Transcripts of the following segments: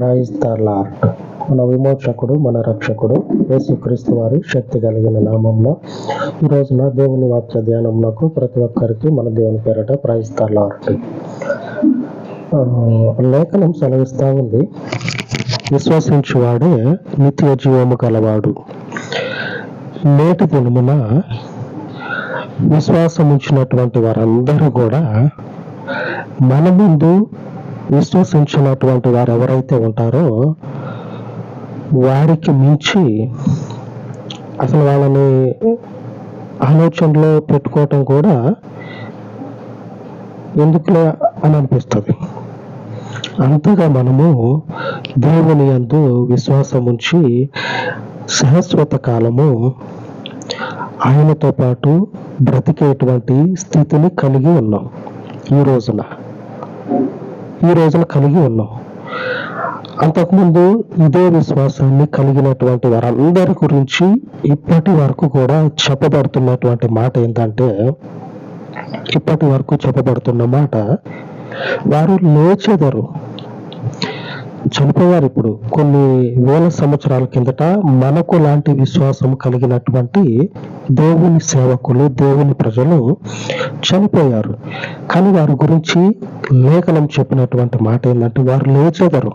Praise the lord మన విమోచకుడు మన రక్షకుడు యేసుక్రీస్తు వారి శక్తి కలిగిన నామంలో ఈ రోజున దేవుని వాక్య ధ్యానంలో ప్రతి ఒక్కరికి మన దేవుని పేరట ప్రైజ్ ద లార్డ్ లేఖనం సెలవిస్తూ ఉంది. విశ్వసించువాడే నిత్య జీవము గలవాడు నేటి దినమున విశ్వాసం ఉంచినటువంటి వారందరూ కూడా మన ముందు విశ్వసించినటువంటి వారు ఎవరైతే ఉంటారో వారికి మించి అసలు వాళ్ళని ఆలోచనలో పెట్టుకోవటం కూడా ఎందుకులే అని అనిపిస్తుంది. అంతగా మనము దేవుని అందు విశ్వాసం ఉంచి శాశ్వత కాలము ఆయనతో పాటు బ్రతికేటువంటి స్థితిని కలిగి ఉన్నాం ఈ రోజున. ఈ రోజున కలిగి ఉన్నాం. అంతకుముందు ఇదే విశ్వాసాన్ని కలిగినటువంటి వారందరి గురించి ఇప్పటి వరకు కూడా చెప్పబడుతున్నటువంటి మాట ఏంటంటే ఇప్పటి వరకు చెప్పబడుతున్న మాట వారు లేచెదరు. చనిపోయారు ఇప్పుడు. కొన్ని వేల సంవత్సరాల కిందట మనకు లాంటి విశ్వాసం కలిగినటువంటి దేవుని సేవకులు దేవుని ప్రజలు చనిపోయారు. కానీ వారి గురించి లేఖనం చెప్పినటువంటి మాట ఏంటంటే వారు లేచెదరు.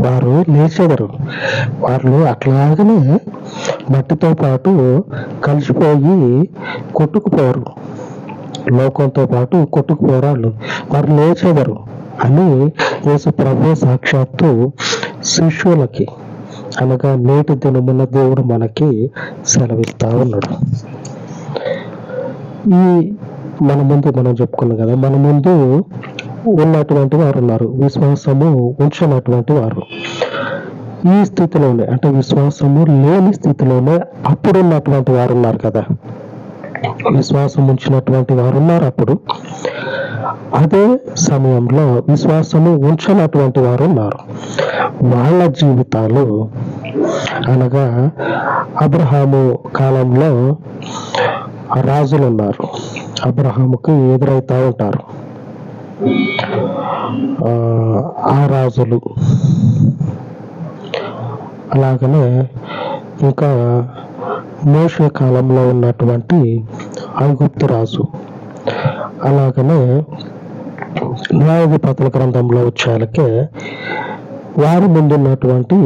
వారు లేచెదరు. వారు అట్లాగనే మట్టితో పాటు కలిసిపోయి కొట్టుకుపోరు. లోకంతో పాటు కొట్టుకుపోరాళ్ళు. వారు లేచెదరు. అని యేసు ప్రభు సాక్షాత్తు శిష్యులకి అనగా నేటి దినమున దేవుడు మనకి సెలవిస్తా ఉన్నాడు. ఈ మన ముందు మనం చెప్పుకున్నాం కదా మన ముందు ఉన్నటువంటి వారు ఉన్నారు. విశ్వాసము ఉంచినటువంటి వారు. ఈ స్థితిలోనే అంటే విశ్వాసము లేని స్థితిలోనే అప్పుడు ఉన్నటువంటి వారు ఉన్నారు కదా. విశ్వాసం ఉంచినటువంటి వారు ఉన్నారు అప్పుడు. అదే సమయంలో విశ్వాసము ఉంచనటువంటి వారు ఉన్నారు. వాళ్ళ జీవితాలు అనగా అబ్రహాము కాలంలో రాజులు ఉన్నారు అబ్రహాముకు ఎదురవుతా ఉంటారు. ఆ, ఆ రాజులు. అలాగనే ఇంకా మోష కాలంలో ఉన్నటువంటి ఐగుప్తు రాజు. అలాగనే న్యాయాధిపతుల గ్రంథంలో వచ్చేలకే వారి ముందున్నటువంటి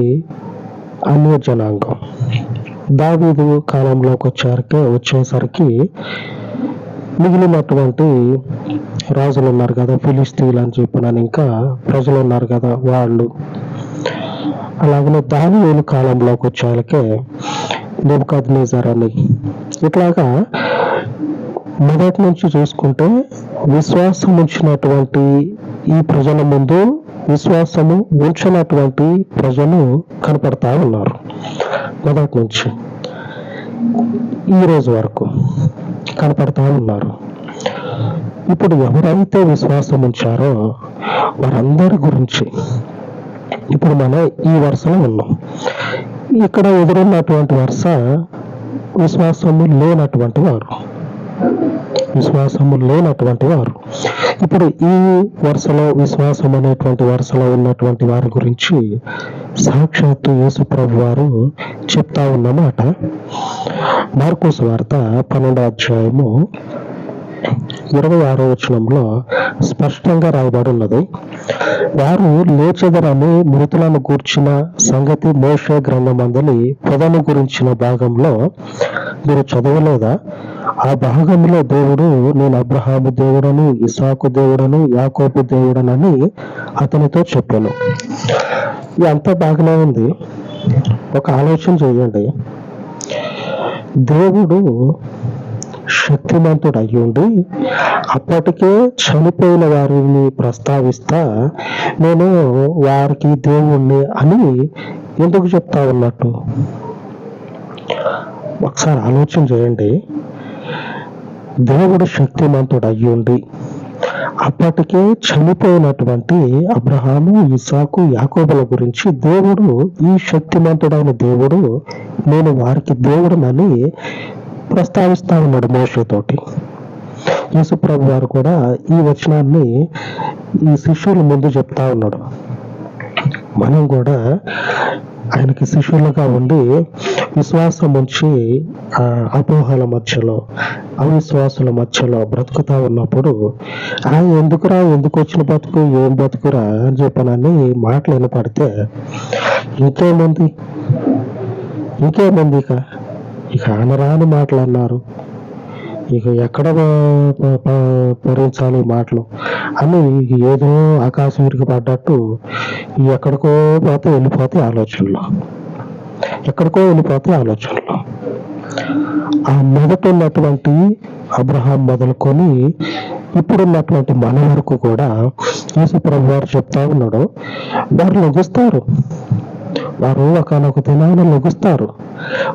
అన్య జనాంగం దావీదు కాలంలోకి వచ్చారకే వచ్చేసరికి మిగిలినటువంటి రాజులు ఉన్నారు కదా ఫిలిస్తీన్లు అని చెప్పినాను ఇంకా ప్రజలు ఉన్నారు కదా వాళ్ళు. అలాగనే దానియేలు కాలంలోకి వచ్చేలకే నెబుకద్నేజర్ అని ఇట్లాగా మొదటి నుంచి చూసుకుంటే విశ్వాసం ఉంచినటువంటి ఈ ప్రజల ముందు విశ్వాసము ఉంచినటువంటి ప్రజలు కనపడతా ఉన్నారు. మొదటి నుంచి ఈ రోజు వరకు కనపడతా ఉన్నారు. ఇప్పుడు ఎవరైతే విశ్వాసం ఉంచారో వారందరి గురించి ఇప్పుడు మనం ఈ వరుసలో ఉన్నాం. ఇక్కడ ఎదురున్నటువంటి వరుస విశ్వాసము లేనటువంటి వారు. విశ్వాసము లేనటువంటి వారు. ఇప్పుడు ఈ వరుసలో విశ్వాసం అనేటువంటి వరుసలో ఉన్నటువంటి వారి గురించి సాక్షాత్తు యేసు ప్రభు వారు చెప్తా ఉన్నమాట మార్కోస్ వార్త పన్నెండో అధ్యాయము ఇరవై ఆరో వచనంలో స్పష్టంగా రాయబడి ఉన్నది. వారు లేచెదరని మృతులను గూర్చిన సంగతి మోషే గ్రంథమందలి పొదను గురించిన భాగంలో మీరు చదవలేదా? ఆ భాగంలో దేవుడు నేను అబ్రహాము దేవుడను ఇసాకు దేవుడను యాకోబు దేవుడనని అతనితో చెప్పాను. ఇది అంతా బాగానే ఉంది. ఒక ఆలోచన చేయండి. దేవుడు శక్తిమంతుడు అయ్యుండి అప్పటికే చనిపోయిన వారిని ప్రస్తావిస్తా నేను వారికి దేవుణ్ణి అని ఎందుకు చెప్తా ఉన్నట్టు? ఒకసారి ఆలోచన చేయండి. దేవుడు శక్తిమంతుడు అయ్యుండి అప్పటికే చనిపోయినటువంటి అబ్రహాము ఇసాకు యాకోబుల గురించి దేవుడు ఈ శక్తిమంతుడైన దేవుడు నేను వారికి దేవుడనని ప్రస్తావిస్తా ఉన్నాడు మోషతోటి. యేసుప్రభు వారు కూడా ఈ వచనాన్ని ఈ శిష్యుల ముందు చెప్తా ఉన్నాడు. మనం కూడా ఆయనకి శిష్యులుగా ఉండి విశ్వాసం ఉంచి అపోహల మధ్యలో అవిశ్వాసుల మధ్యలో బ్రతుకుతా ఉన్నప్పుడు ఆ ఎందుకురా ఎందుకు వచ్చిన బతుకు ఏం బతుకురా అని చెప్పనని మాటలు వినపడితే ఇంకేముంది? ఇంకేముంది ఇక? ఇక అనరాని మాటలు అన్నారు. ఇక ఎక్కడ భరించాలి ఈ మాటలు? అని ఏదో ఆకాశం ఇరికి పడ్డట్టు ఎక్కడికో పోతే వెళ్ళిపోతే ఆలోచనలు. ఎక్కడికో వెళ్ళిపోతే ఆలోచనలు. ఆ మొదట ఉన్నటువంటి అబ్రహాం మొదలుకొని ఇప్పుడున్నటువంటి మన వరకు కూడా యేసుప్రభు వారు చెప్తా ఉన్నాడు. వారు లొగుస్తారు వారు ఒకనొక దినాన లొగుస్తారు.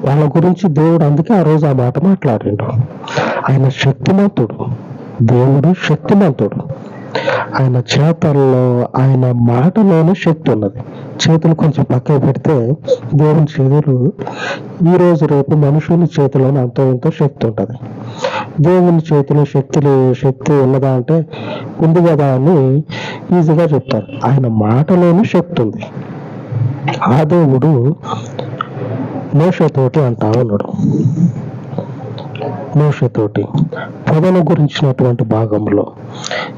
వాళ్ళ గురించి దేవుడు అందుకే ఆ రోజు ఆ మాట మాట్లాడిండు. ఆయన శక్తిమంతుడు. దేవుడు శక్తిమంతుడు. ఆయన చేతల్లో ఆయన మాటలోనే శక్తి ఉన్నది. చేతులు కొంచెం పక్కకు పెడితే దేవుని చేతులు ఈ రోజు రేపు మనుషుని చేతిలోనే అంతో ఎంతో శక్తి ఉంటుంది. దేవుని చేతిలో శక్తి శక్తి ఉన్నదా అంటే ఉంది కదా అని ఈజీగా చెప్తారు. ఆయన మాటలోనే శక్తి ఉంది. ఆ దేవుడు మోషతోటి అంటా ఉన్నాడు మోషతోటి. పొదల గురించినటువంటి భాగంలో.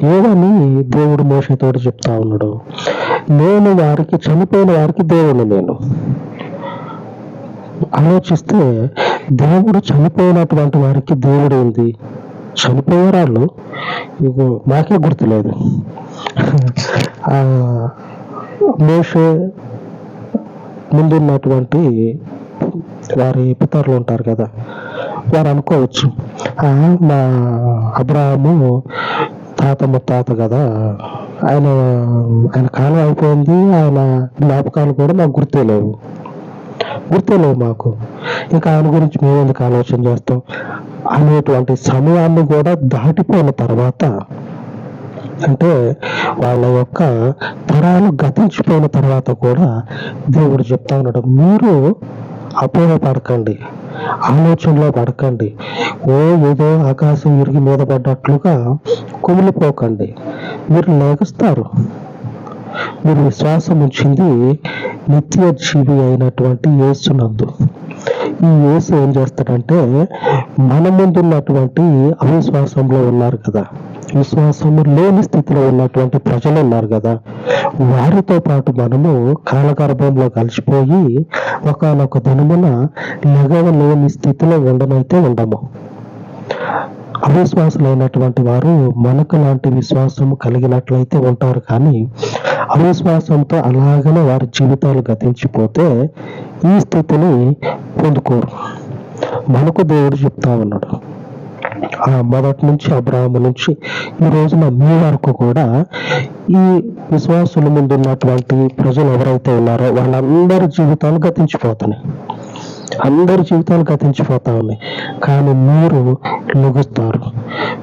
ఏమని దేవుడు మోషతోటి చెప్తా ఉన్నాడు? నేను వారికి చనిపోయిన వారికి దేవుడు నేను. ఆలోచిస్తే దేవుడు చనిపోయినటువంటి వారికి దేవుడు ఏంది? చనిపోయేవాళ్ళు ఇగో మాకే గుర్తులేదు. ఆ మోషే ముందున్నటువంటి వారి పితరులు ఉంటారు కదా వారు అనుకోవచ్చు "ఆ, మా అబ్రాహము తాత ముత్తాత కదా ఆయన ఆయన కాలం అయిపోయింది ఆయన జ్ఞాపకాలు కూడా మాకు గుర్తే లేవు గుర్తే లేవు మాకు. ఇంకా ఆయన గురించి మేము ఎందుకు ఆలోచన చేస్తాం? అనేటువంటి సమయాన్ని కూడా దాటిపోయిన తర్వాత అంటే వాళ్ళ యొక్క తరాలు గతించిపోయిన తర్వాత కూడా దేవుడు చెప్తా ఉన్నాడు మీరు అపోహ పడకండి ఆలోచనలో పడకండి. ఓ ఏదో ఆకాశం ఇరిగి మీద పడ్డట్లుగా కుమిలిపోకండి. మీరు లేగుస్తారు. మీరు విశ్వాసం ఉంచింది నిత్య జీవి అయినటువంటి యేసునందు ఈ యేసు ఏం చేస్తాడంటే మన ముందున్నటువంటి అవిశ్వాసంలో ఉన్నారు కదా. విశ్వాసము లేని స్థితిలో ఉన్నటువంటి ప్రజలు ఉన్నారు కదా. వారితో పాటు మనము కాలగర్భంలో కలిసిపోయి ఒకనొక దినమున లెగవలేని స్థితిలో ఉండనైతే ఉండము. అవిశ్వాసులైనటువంటి వారు మనకు లాంటి విశ్వాసం కలిగినట్లయితే ఉంటారు కానీ అవిశ్వాసంతో అలాగనే వారి జీవితాలు గతించిపోతే ఈ స్థితిని పొందుకోరు. మనకు దేవుడు చెప్తా ఉన్నాడు. మొదటి నుంచి అబ్రాహ్మ నుంచి ఈ రోజున మీ వరకు కూడా ఈ విశ్వాసుల ముందు ఉన్నటువంటి ప్రజలు ఎవరైతే ఉన్నారో వాళ్ళందరి జీవితాలు గతించిపోతున్నాయి. అందరి జీవితాలు గతించిపోతా ఉన్నాయి. కానీ మీరు లొగుస్తారు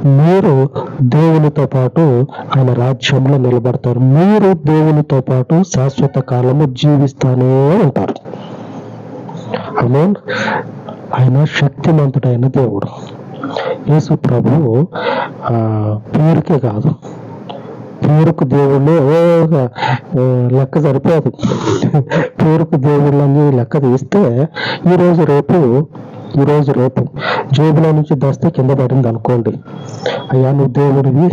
మీరు దేవునితో పాటు ఆయన రాజ్యంలో నిలబడతారు. మీరు దేవునితో పాటు శాశ్వత కాలము జీవిస్తానే ఉంటారు. ఆమె ఆయన శక్తిమంతుడైన దేవుడు. యేసు ప్రభువు పేరుకే కాదు. పేరుకు దేవుళ్ళు లెక్క సరిపోదు. పేరుకు దేవుళ్ళని లెక్క తీస్తే ఈ రోజు రేపు ఈ రోజు రేపు జేబులో నుంచి దస్తే కింద పడింది అనుకోండి. అయ్యా నువ్వు దేవుడివి.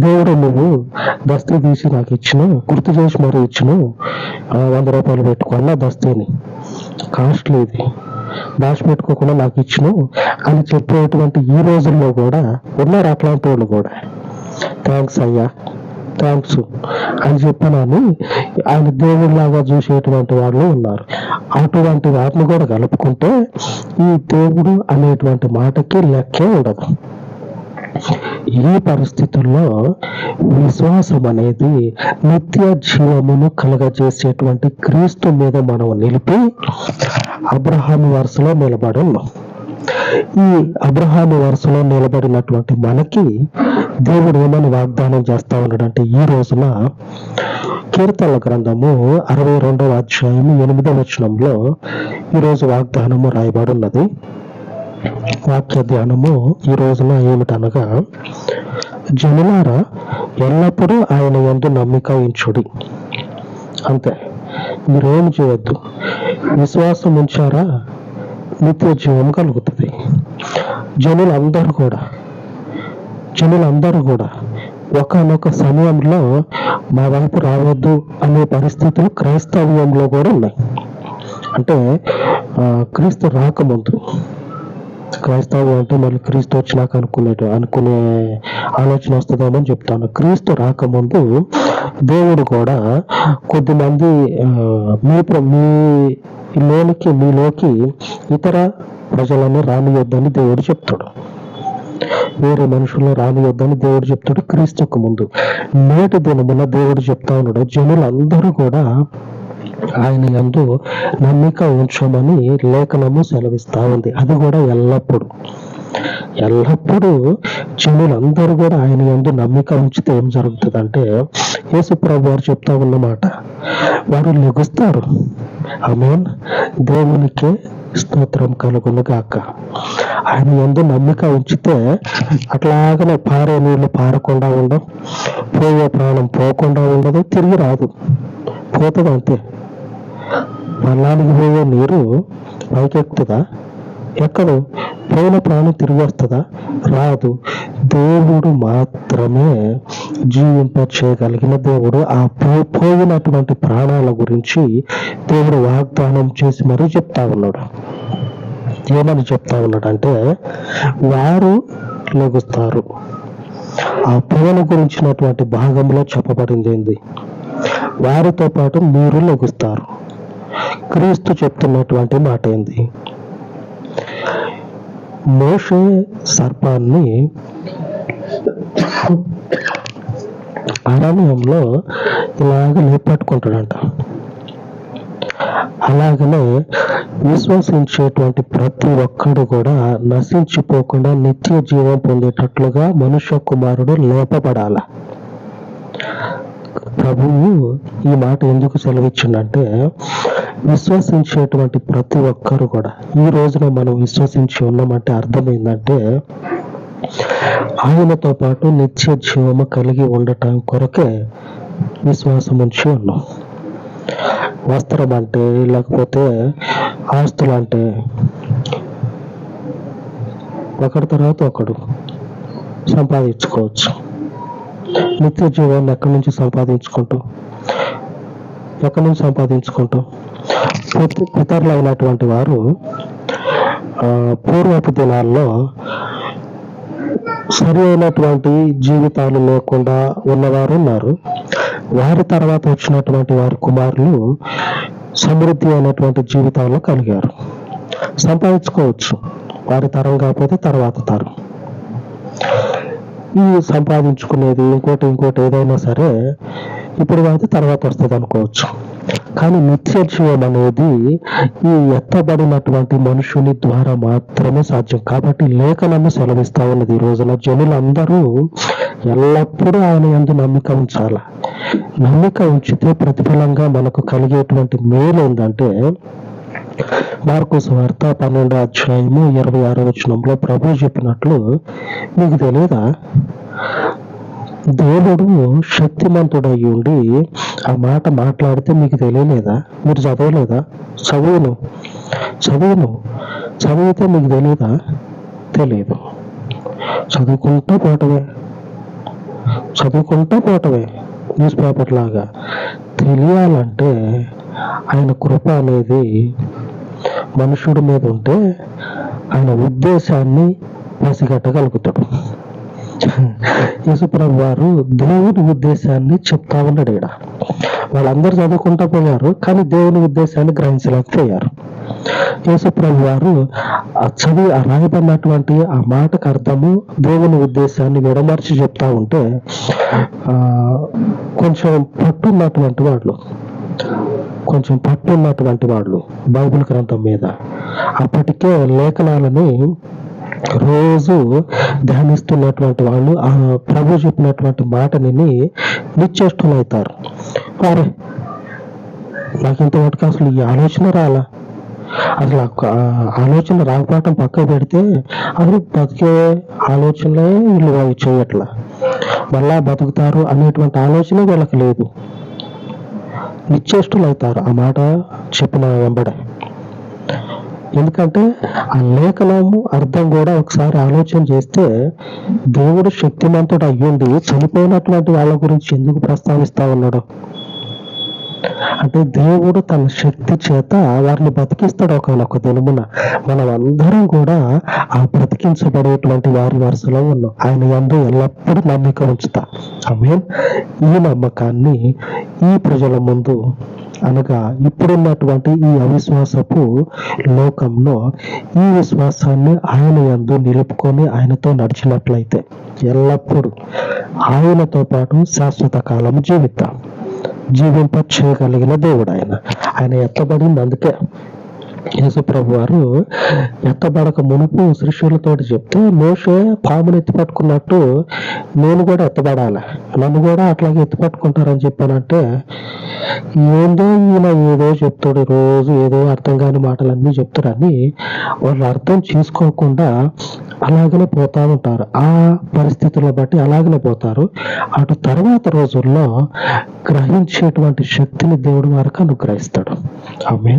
దేవుడు నువ్వు దస్తీ తీసి నాకు ఇచ్చిన గుర్తు చేసి మరి ఇచ్చిన. వంద రూపాయలు పెట్టుకున్నా దస్తీని. కాస్ట్లీ ఇది. దాచిపెట్టుకోకుండా నాకు ఇచ్చిన అని చెప్పేటువంటి ఈ రోజుల్లో కూడా ఉన్నారు అట్లాంటి వాళ్ళు కూడా. థ్యాంక్స్ అయ్యా. థ్యాంక్స్ అని చెప్పినని. ఆయన దేవుడిలాగా చూసేటువంటి వాళ్ళు ఉన్నారు. అటువంటి వాటిని కూడా కలుపుకుంటే ఈ దేవుడు అనేటువంటి మాటకి లెక్కే ఉండదు. ఈ పరిస్థితుల్లో విశ్వాసం అనేది నిత్య జీవమును కలగజేసేటువంటి క్రీస్తు మీద మనం నిలిపి అబ్రహాము వరుసలో నిలబడి ఉన్నాం. ఈ అబ్రహాము వరుసలో నిలబడినటువంటి మనకి దేవుడు ఏమని వాగ్దానం చేస్తా ఉన్నాడంటే ఈ రోజున కీర్తనల గ్రంథము అరవై రెండవ అధ్యాయము ఎనిమిదవ వచనంలో ఈరోజు వాగ్దానము రాయబడి ఉన్నది. వాక్య ధ్యానము ఈ రోజున ఏమిటనగా జనులారా ఎల్లప్పుడూ ఆయన యందు నమ్మిక ఉంచుడి. అంతే మీరేం చేయొద్దు విశ్వాసం ఉంచారా నిత్య జీవం కలుగుతుంది. జనులందరూ కూడా జనులందరూ కూడా ఒకనొక సమయంలో మా వైపు రావద్దు అనే పరిస్థితులు క్రైస్తవ్యంలో కూడా ఉన్నాయి. అంటే క్రీస్తు రాకముందు క్రైస్తవం అంటే మళ్ళీ క్రీస్తు వచ్చినాక అనుకునేటు అనుకునే ఆలోచన వస్తుందేమో చెప్తాను. క్రీస్తు రాకముందు దేవుడు కూడా కొద్దిమంది మీ మీ లోనికి మీలోకి ఇతర ప్రజలను రానియొద్దని దేవుడు చెప్తాడు. వేరే మనుషులను రానియొద్దని దేవుడు చెప్తాడు క్రీస్తుకు ముందు. నేటి దినమున దేవుడు చెప్తా ఉన్నాడు. జనులందరూ కూడా ఆయన యందు నమ్మిక ఉంచమని లేఖనము సెలవిస్తా ఉంది. అది కూడా ఎల్లప్పుడూ. ఎల్లప్పుడూ జనులందరూ కూడా ఆయన యందు నమ్మిక ఉంచితే ఏం జరుగుతుందంటే యేసుప్రభు వారు చెప్తా ఉన్నమాట వారు లెగుస్తారు. ఆమేన్. దేవునికి స్తోత్రం కలుగును గాక. ఆయన ఎందు నమ్మిక ఉంచితే అట్లాగనే పారే నీళ్ళు పారకుండా ఉండవు. పోయే ప్రాణం పోకుండా ఉండదు. తిరిగి రాదు. పోతుంది అంతే పల్లానికి పోయే నీరు పైకెక్కుతుందా ఎక్కడు? పోయిన ప్రాణం తిరిగి వస్తుందా రాదు. దేవుడు మాత్రమే జీవింప చేయగలిగిన దేవుడు. ఆ పోయినటువంటి ప్రాణాల గురించి దేవుడు వాగ్దానం చేసి మరీ చెప్తా ఉన్నాడు. ఏమని చెప్తా ఉన్నాడంటే వారు లెగుస్తారు. ఆ పోయిన గురించినటువంటి భాగంలో చెప్పబడింది వారితో పాటు మీరు లెగుస్తారు. క్రీస్తు చెప్తున్నటువంటి మాట ఏంది? మోషే సర్పాన్ని అరణ్యంలో ఇలాగ లేపట్టుకుంటాడంట అలాగనే విశ్వసించేటువంటి ప్రతి ఒక్కడు కూడా నశించిపోకుండా నిత్య జీవం పొందేటట్లుగా మనుష్య కుమారుడు లేపబడాల. ప్రభువు ఈ మాట ఎందుకు సెలవిచ్చిందంటే విశ్వసించేటువంటి ప్రతి ఒక్కరు కూడా ఈ రోజున మనం విశ్వసించి ఉన్నామంటే అర్థం ఏంటంటే ఆయనతో పాటు నిత్య జీవము కలిగి ఉండటం కొరకే విశ్వాసం ఉంచి ఉన్నాం. వస్త్రం అంటే లేకపోతే ఆస్తులు అంటే ఒకటి తర్వాత ఒకడు సంపాదించుకోవచ్చు. నిత్య జీవాన్ని ఎక్కడి నుంచి సంపాదించుకుంటాం ఎక్కడి నుంచి సంపాదించుకుంటాం? పితరులు అయినటువంటి వారు ఆ, పూర్వపు దినాల్లో సరి అయినటువంటి జీవితాలు లేకుండా ఉన్నవారు ఉన్నారు. వారి తర్వాత వచ్చినటువంటి వారి కుమారులు సమృద్ధి అయినటువంటి జీవితాల్లో కలిగారు. సంపాదించుకోవచ్చు. వారి తరం కాకపోతే తర్వాత తరం. ఈ సంపాదించుకునేది ఇంకోటి ఇంకోటి ఏదైనా సరే ఇప్పుడు కాదు తర్వాత వస్తుంది అనుకోవచ్చు. కానీ నిత్య జీవం అనేది ఈ ఎత్తబడినటువంటి మనుషుని ద్వారా మాత్రమే సాధ్యం. కాబట్టి లేఖనము సెలవిస్తా ఉన్నది ఈ రోజున. జనులందరూ ఎల్లప్పుడూ ఆయన ఎందు నమ్మిక ఉంచాల. నమ్మిక ఉంచితే ప్రతిఫలంగా మనకు కలిగేటువంటి మేలు ఏంటంటే మార్కు వార్త పన్నెండో అధ్యాయము ఇరవై ఆరో వచనంలో ప్రభు చెప్పినట్లు మీకు తెలియదా దేవుడు శక్తిమంతుడై ఉండి ఆ మాట మాట్లాడితే మీకు తెలియలేదా? మీరు చదవలేదా? చదువును చదువును చదివితే మీకు తెలియదా తెలియదు చదువుకుంటూ పోవటమే చదువుకుంటూ పోవటమే న్యూస్ పేపర్ లాగా. తెలియాలంటే ఆయన కృప అనేది మనుషుడి మీద ఉంటే ఆయన ఉద్దేశాన్ని పసిగట్టగలుగుతాడు యేసుప్రభు వారు దేవుని ఉద్దేశాన్ని చెప్తా ఉన్నాడు ఇక్కడ వాళ్ళందరూ చదువుకుంటా పోయారు కానీ దేవుని ఉద్దేశాన్ని గ్రహించలేకపోయారు. యేసుప్రభు వారు ఆ చదివి ఆ రాయబడినటువంటి ఆ మాటకు అర్థము దేవుని ఉద్దేశాన్ని విడమర్చి చెప్తా ఉంటే ఆ కొంచెం పట్టున్నటువంటి వాళ్ళు. కొంచెం పట్టు ఉన్నటువంటి వాళ్ళు బైబిల్ గ్రంథం మీద. అప్పటికే లేఖనాలని రోజు ధ్యానిస్తున్నటువంటి వాళ్ళు ఆ ప్రభు చెప్పినటువంటి మాటని నిశ్చేష్టులవుతారు అరే నాకు ఇంతవరకు అసలు ఈ ఆలోచన రాలా? అసలు ఆ ఆలోచన రాకపోవటం పక్క పెడితే అసలు బతికే ఆలోచనలే వీళ్ళు అవి చేయట్లా. మళ్ళా బతుకుతారు అనేటువంటి ఆలోచన వీళ్ళకి లేదు. నిశ్చేష్టులు అవుతారు. ఆ మాట చెప్పిన వెంబడే. ఎందుకంటే ఆ లేఖనము అర్థం కూడా ఒకసారి ఆలోచన చేస్తే దేవుడు శక్తిమంతుడు అయ్యుండి చనిపోయినటువంటి వాళ్ళ గురించి ఎందుకు ప్రస్తావిస్తా ఉన్నాడు? అంటే దేవుడు తన శక్తి చేత వారిని బతికిస్తాడు ఒకనొక దినమున. మనం అందరం కూడా ఆ బ్రతికించబడేటువంటి వారి వరుసలో ఉన్నాం. ఆయన యందు ఎల్లప్పుడూ నమ్మిక ఉంచుతా. ఆమె ఈ నమ్మకాన్ని ఈ ప్రజల ముందు అనగా ఇప్పుడున్నటువంటి ఈ అవిశ్వాసపు లోకంలో ఈ విశ్వాసాన్ని ఆయన యందు నిలుపుకొని ఆయనతో నడిచినట్లయితే ఎల్లప్పుడూ ఆయనతో పాటు శాశ్వత కాలం జీవితాం జీవింప చేయగలిగిన దేవుడు ఆయన. ఆయన ఎత్తబడింది అందుకే యేసుప్రభు వారు ఎత్తబడక మునుపు శిష్యులతో చెప్తే మోషే పామును ఎత్తి పట్టుకున్నట్టు నేను కూడా ఎత్తబడాలి? నన్ను కూడా అట్లాగే ఎత్తి పట్టుకుంటారని చెప్పానంటే ఏందో ఈయన ఏదో చెప్తాడు రోజు ఏదో అర్థం కాని మాటలన్నీ చెప్తారని వాళ్ళు అర్థం చేసుకోకుండా అలాగనే పోతా ఉంటారు. ఆ పరిస్థితులను బట్టి అలాగనే పోతారు. అటు తర్వాత రోజుల్లో గ్రహించేటువంటి శక్తిని దేవుడు వారికి అనుగ్రహిస్తాడు. ఆమె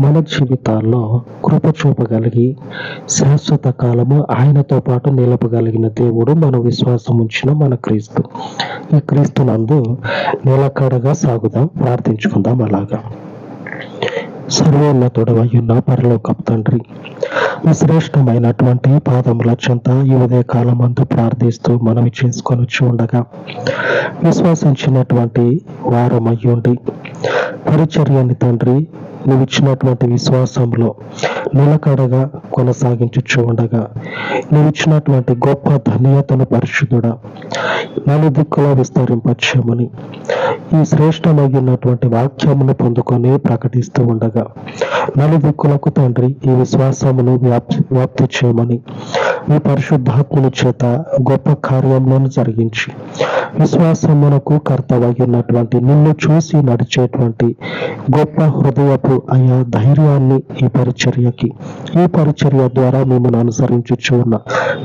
మన జీవితాల్లో కృప చూపగలిగి శాశ్వత కాలము ఆయనతో పాటు నిలపగలిగిన దేవుడు మన విశ్వాసం ఉంచిన మన క్రీస్తు. ఈ క్రీస్తు నందు నిలకడగా సాగుదాం ప్రార్థించుకుందాం అలాగా. సర్వోన్నతుడవయ్యున్న పరలోకపు తండ్రి ఈ శ్రేష్టమైనటువంటి పాదముల చెంత ఈ ఉదయ కాలం అంతా ప్రార్థిస్తూ మనవి చేసుకొని ఉండగా విశ్వసించినటువంటి వారం అయ్యుండి పరిచర్యాన్ని తండ్రి నువ్వు ఇచ్చినటువంటి విశ్వాసంలో నిలకడగా కొనసాగించుచు ఉండగా నువ్వు ఇచ్చినటువంటి గొప్ప ధన్యతను పరిశుద్ధుడా నలుదిక్కులో విస్తరింపచ్చామని ఈ శ్రేష్టమైనటువంటి వాక్యమును పొందుకొని ప్రకటిస్తూ ఉండగా నలుదిక్కులకు తండ్రి ఈ విశ్వాసమును వ్యాప్తి వ్యాప్తి చేయమని మీ పరిశుద్ధాత్మని చేత గొప్ప కార్యములను జరిగించి విశ్వాసమునకు కర్తవైనటువంటి నిన్ను చూసి నడిచేటువంటి గొప్ప హృదయపు అయా ధైర్యాన్ని ఈ పరిచర్యకి ఈ పరిచర్య ద్వారా మిమ్మల్ని అనుసరించుచు ఉన్న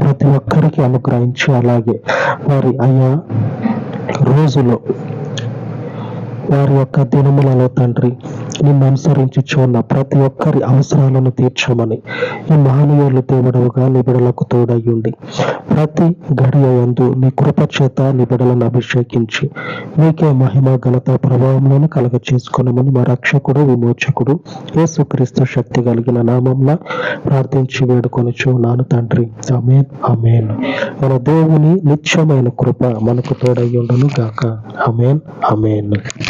ప్రతి ఒక్కరికి అనుగ్రహించి అలాగే వారి అయా రోజులో వారి యొక్క దినములలో తండ్రి నిన్ను అనుసరించి చూన్న ప్రతి ఒక్కరి అవసరాలను తీర్చమని ఈ మహనీయులు దేవుడవుగా నిబిడలకు తోడయ్యుండి ప్రతి గడియ యందు నీ కృప చేత నిబిడలను అభిషేకించి మీకే మహిమ ఘనత ప్రభావంలోను కలగ చేసుకునమని మా రక్షకుడు విమోచకుడు యేసుక్రీస్తు శక్తి కలిగిన నామంన ప్రార్థించి వేడుకొని చూనాను తండ్రి. అమేన్ అమేన్ మన దేవుని నిత్యమైన కృప మనకు తోడయ్యుండును గాక. అమేన్ అమేన్